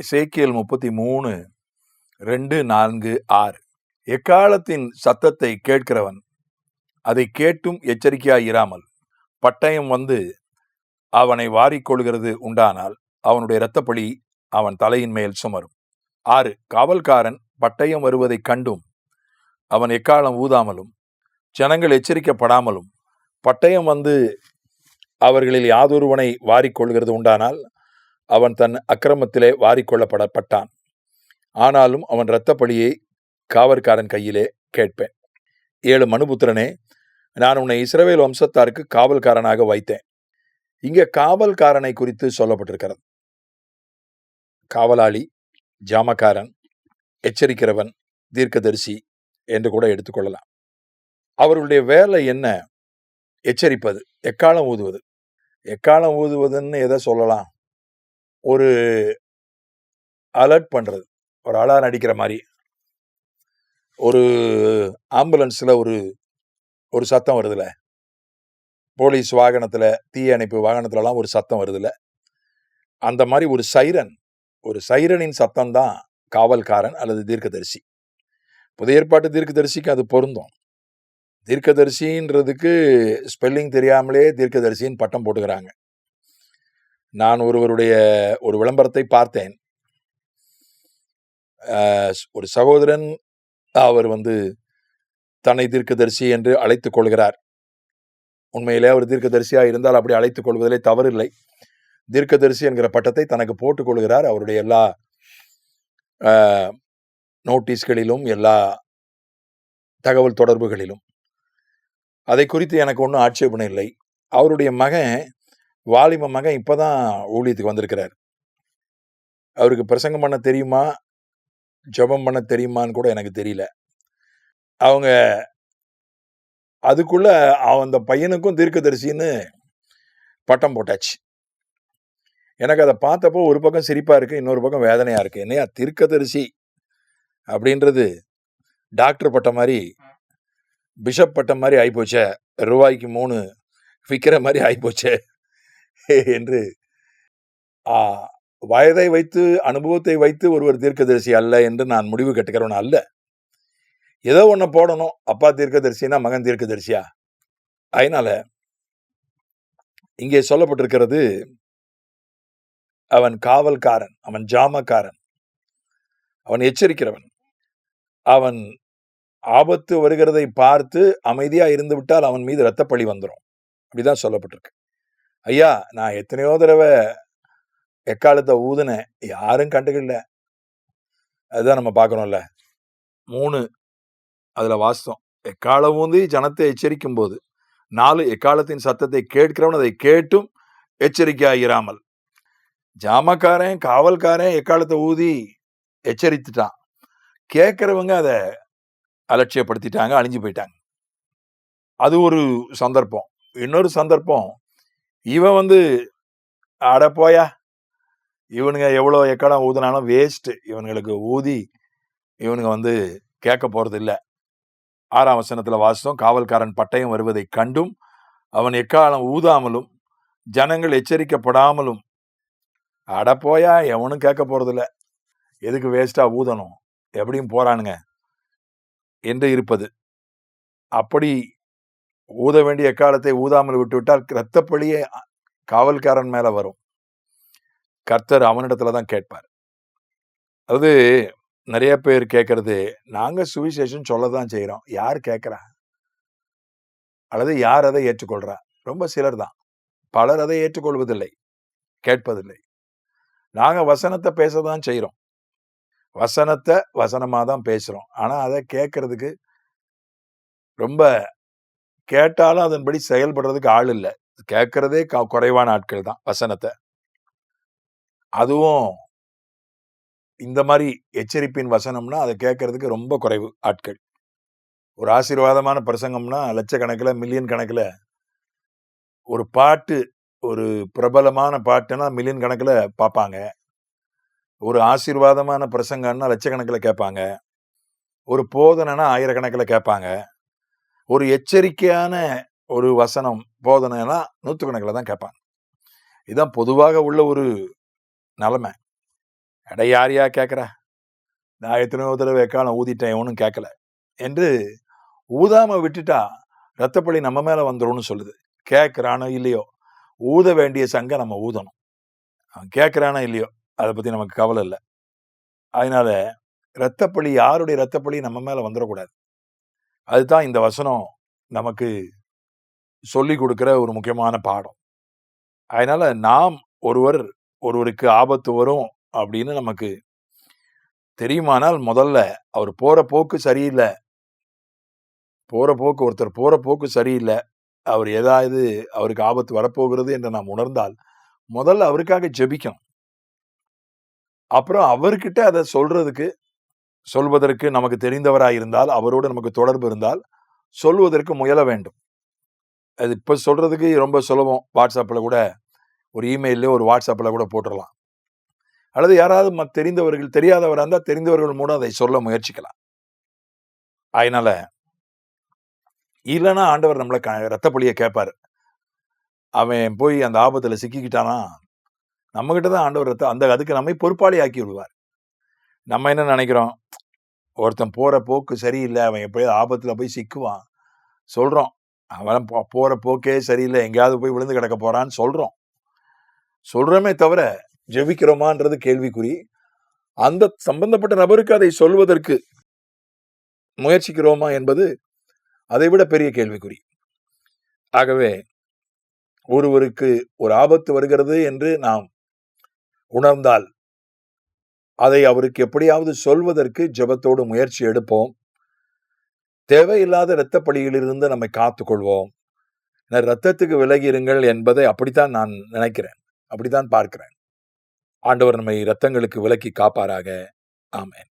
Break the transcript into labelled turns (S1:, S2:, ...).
S1: இசைக்கியல் முப்பத்தி மூணு ரெண்டு நான்கு ஆறு. எக்காலத்தின் சத்தத்தை கேட்கிறவன் அதை கேட்டும் எச்சரிக்கையாயிராமல் பட்டயம் வந்து அவனை வாரிக்கொள்கிறது உண்டானால் அவனுடைய இரத்தப்பழி அவன் தலையின் மேல் சுமரும். ஆறு. காவல்காரன் பட்டயம் வருவதைக் கண்டும் அவன் எக்காலம் ஊதாமலும் ஜனங்கள் எச்சரிக்கப்படாமலும் பட்டயம் வந்து அவர்களில் யாதொருவனை வாரிக்கொள்கிறது உண்டானால் அவன் தன் அக்கிரமத்திலே வாரிக்கொள்ளப்படப்பட்டான். ஆனாலும் அவன் இரத்தப்பழியை காவற்காரன் கையிலே கேட்பேன். ஏழு மனுபுத்திரனே நான் உன்னை இஸ்ரவேல் வம்சத்தாருக்கு காவல்காரனாக வைத்தேன். இங்கே காவல்காரனை குறித்து சொல்லப்பட்டிருக்கிறது. காவலாளி ஜாமக்காரன் எச்சரிக்கிறவன் தீர்க்கதரிசி என்று கூட எடுத்துக்கொள்ளலாம் அவர்களுடைய வேலை என்ன? எச்சரிப்பது எக்காலம் ஊதுவது? எக்காலம் ஊதுவதுன்னு எதை சொல்லலாம்? ஒரு அலர்ட் பண்ணுறது ஒரு அலாரம் அடிக்கிற மாதிரி. ஒரு ஆம்புலன்ஸில் ஒரு ஒரு சத்தம் வருதுல. போலீஸ் வாகனத்தில் தீயணைப்பு வாகனத்துலலாம் ஒரு சத்தம் வருதுல. அந்த மாதிரி ஒரு சைரன் ஒரு சைரனின் சத்தம் தான் காவல்காரன் அல்லது தீர்க்கதரிசி. புதிய ஏற்பாட்டு தீர்க்கதரிசிக்கு அது பொருந்தும். தீர்க்கதரிசின்றதுக்கு ஸ்பெல்லிங் தெரியாமலே தீர்க்கதரிசின்னு பட்டம் போட்டுக்கிறாங்க. நான் ஒருவருடைய ஒரு விளம்பரத்தை பார்த்தேன். ஒரு சகோதரன் அவர் வந்து தன்னை தீர்க்கதரிசி என்று அழைத்துக் கொள்கிறார். உண்மையிலே அவர் தீர்க்கதரிசியாக இருந்தால் அப்படி அழைத்துக் கொள்வதிலே தவறில்லை. தீர்க்கதரிசி என்கிற பட்டத்தை தனக்கு போட்டுக்கொள்கிறார் அவருடைய எல்லா நோட்டீஸ்களிலும் எல்லா தகவல் தொடர்புகளிலும். அதை குறித்து எனக்கு ஒன்றும் ஆட்சேபனை இல்லை. அவருடைய மகன் வாலிப மகன் இப்பதான் ஊழியத்துக்கு வந்திருக்கிறார். அவருக்கு பிரசங்கம் பண்ண தெரியுமா? ஜெபம் பண்ண தெரியுமான்னு கூட எனக்கு தெரியல. அவங்க அதுக்குள்ள அந்த பையனுக்கும் தீர்க்கதரிசின்னு பட்டம் போட்டாச்சு. எனக்கு அதை பார்த்தப்போ ஒரு பக்கம் சிரிப்பாக இருக்குது இன்னொரு பக்கம் வேதனையாக இருக்குது என்னையா தீர்க்கதரிசி அப்படின்றது டாக்டர் பட்டம் மாதிரி பிஷப் பட்டம் மாதிரி ஆகிப்போச்சே ரூபாய்க்கு மூணு விற்கிற மாதிரி ஆகிப்போச்சே என்று. ஆ, வயதை வைத்து அனுபவத்தை வைத்து ஒருவர் தீர்க்கதரிசி அல்ல என்று நான் முடிவு கட்டுக்கிறவன் அல்ல. ஏதோ ஒண்ணு போடணும். அப்பா தீர்க்கதரிசினா மகன் தீர்க்கதரிசியா? அதனால இங்கே சொல்லப்பட்டிருக்கிறது அவன் காவல்காரன் அவன் ஜாமக்காரன் அவன் எச்சரிக்கிறவன். அவன் ஆபத்து வருகிறதை பார்த்து அமைதியா இருந்து விட்டால் அவன் மீது இரத்தப்பழி வந்துடும் அப்படிதான் சொல்லப்பட்டிருக்கு. ஐயா நான் எத்தனையோ தடவை எக்காலத்தை ஊதுனேன். யாரும் கண்டுக்கல. அதுதான் நம்ம பார்க்கணும்ல. மூணு அதில் வாஸ்தவம். எக்காலம் ஊந்தி ஜனத்தை எச்சரிக்கும் போது நாலு எக்காலத்தின் சத்தத்தை கேட்கிறவன் அதை கேட்டும் எச்சரிக்கையாயிராமல். ஜாமக்காரன் காவல்காரன் எக்காலத்தை ஊதி எச்சரித்துட்டான். கேட்குறவங்க அதை அலட்சியப்படுத்திட்டாங்க அழிஞ்சு போயிட்டாங்க. அது ஒரு சந்தர்ப்பம். இன்னொரு சந்தர்ப்பம் இவன் வந்து அட போயா இவனுங்க எவ்வளோ எக்காலம் ஊதுனாலும் வேஸ்ட்டு இவனுங்களுக்கு ஊதி இவனுங்க வந்து கேட்க போகிறது இல்லை ஆறாம் வசனத்தில் வாசித்தோம் காவல்காரன் பட்டயம் வருவதை கண்டும் அவன் எக்காலம் ஊதாமலும் ஜனங்கள் எச்சரிக்கப்படாமலும் அட போயா எவனும் கேட்க போகிறதில்ல எதுக்கு வேஸ்ட்டாக ஊதணும்? எப்படியும் போகிறானுங்க என்று இருப்பது. அப்படி ஊத வேண்டிய காலத்தை ஊதாமல் விட்டுவிட்டால் இரத்தப்பழியே காவல்காரன் மேல வரும். கர்த்தர் அவனிடத்துல தான் கேட்பார். அதாவது நிறைய பேர் கேட்கறது நாங்க சுவிசேஷம் சொல்ல தான் செய்கிறோம் யார் கேட்குறா? அல்லது யார் அதை ஏற்றுக்கொள்றா? ரொம்ப சிலர் தான். பலர் அதை ஏற்றுக்கொள்வதில்லை. கேட்பதில்லை. நாங்க வசனத்தை பேச தான் செய்கிறோம் வசனத்தை வசனமாக தான் பேசுகிறோம் ஆனால் அதை கேட்கறதுக்கு ரொம்ப கேட்டாலும் அதன்படி செயல்படுறதுக்கு ஆள் இல்லை. கேட்கறதே குறைவான ஆட்கள் தான் வசனத்தை. அதுவும் இந்த மாதிரி எச்சரிப்பின் வசனம்னா அதை கேட்கறதுக்கு ரொம்ப குறைவு ஆட்கள். ஒரு ஆசீர்வாதமான பிரசங்கம்னா லட்சக்கணக்கில் மில்லியன் கணக்கில். ஒரு பாட்டு ஒரு பிரபலமான பாட்டுனா மில்லியன் கணக்கில் பார்ப்பாங்க ஒரு ஆசீர்வாதமான பிரசங்கம்னா லட்சக்கணக்கில் கேட்பாங்க. ஒரு போதனைனா ஆயிரக்கணக்கில் கேட்பாங்க. ஒரு எச்சரிக்கையான ஒரு வசனம் போதனைனா நூற்றுக்கணக்கில் தான் கேட்பாங்க. இதுதான் பொதுவாக உள்ள ஒரு நிலமை. எடை யார் யார் கேட்குறா? நான் எத்தனையோ தடவை காலம் ஊதிட்டேன் ஒன்றும் கேட்கல என்று ஊதாமல் விட்டுட்டா ரத்தப்பழி நம்ம மேலே வந்துடும்னு சொல்லுது. கேட்குறானோ இல்லையோ? ஊத வேண்டிய சங்க நம்ம ஊதணும். அவன் கேட்குறானோ இல்லையோ? அதை பற்றி நமக்கு கவலை இல்லை. அதனால ரத்தப்பழி யாருடைய ரத்தப்பழி நம்ம மேலே வந்துடக்கூடாது. அதுதான் இந்த வசனம் நமக்கு சொல்லி கொடுக்குற ஒரு முக்கியமான பாடம். அதனால நாம் ஒருவர் ஒருவருக்கு ஆபத்து வரும் அப்படின்னு நமக்கு தெரியுமானால் முதல்ல அவர் போற போக்கு சரியில்லை. போற போக்கு ஒருத்தர் போற போக்கு சரியில்லை. அவர் ஏதாவது அவருக்கு ஆபத்து வரப்போகிறது என்று நாம் உணர்ந்தால் முதல்ல அவருக்காக ஜெபிக்கணும். அப்புறம் அவர்கிட்ட அதை சொல்றதுக்கு சொல்வதற்கு நமக்கு தெரிந்தவராயிருந்தால் அவரோடு நமக்கு தொடர்பு இருந்தால் சொல்வதற்கு முயல வேண்டும். அது இப்போ சொல்றதுக்கு ரொம்ப சுலபம். வாட்ஸ்அப்பில் கூட ஒரு இமெயிலே ஒரு வாட்ஸ்அப்பில் கூட போட்டுடலாம் அல்லது யாராவது தெரிந்தவர்கள் தெரியாதவராக இருந்தால் தெரிந்தவர்கள் மூலம் அதை சொல்ல முயற்சிக்கலாம். அதனால இல்லைன்னா ஆண்டவர் நம்மளை க ரத்தப்பழியை கேட்பாரு அவன் போய் அந்த ஆபத்துல சிக்கிக்கிட்டானா? நம்மகிட்ட தான் ஆண்டவர் ரத்த அந்த அதுக்கு நம்மை பொறுப்பாளி ஆக்கி விடுவார். நம்ம என்ன நினைக்கிறோம்? ஒருத்தன் போகிற போக்கு சரியில்லை அவன் எப்படியாவது ஆபத்தில் போய் சிக்குவான். சொல்கிறோம் அவன் போ- போகிற போக்கே சரியில்லை. எங்கேயாவது போய் விழுந்து கிடக்க போகிறான்னு சொல்கிறோம் சொல்கிறோமே தவிர ஜெபிக்கிறோமான்றது கேள்விக்குறி. அந்த சம்பந்தப்பட்ட நபருக்கு அதை சொல்வதற்கு முயற்சிக்கிறோமா என்பது அதை விட பெரிய கேள்விக்குறி. ஆகவே ஒருவருக்கு ஒரு ஆபத்து வருகிறது என்று நாம் உணர்ந்தால் அதை அவருக்கு எப்படியாவது சொல்வதற்கு ஜெபத்தோடு முயற்சி எடுப்போம். தேவையில்லாத இரத்த பலியிலிருந்து நம்மை காத்துக்கொள்வோம். இரத்தத்துக்கு விலகிருங்கள் என்பதை அப்படித்தான் நான் நினைக்கிறேன். அப்படித்தான் பார்க்கிறேன். ஆண்டவர் நம்மை இரத்தங்களுக்கு விலக்கி காப்பாராக. ஆமேன்.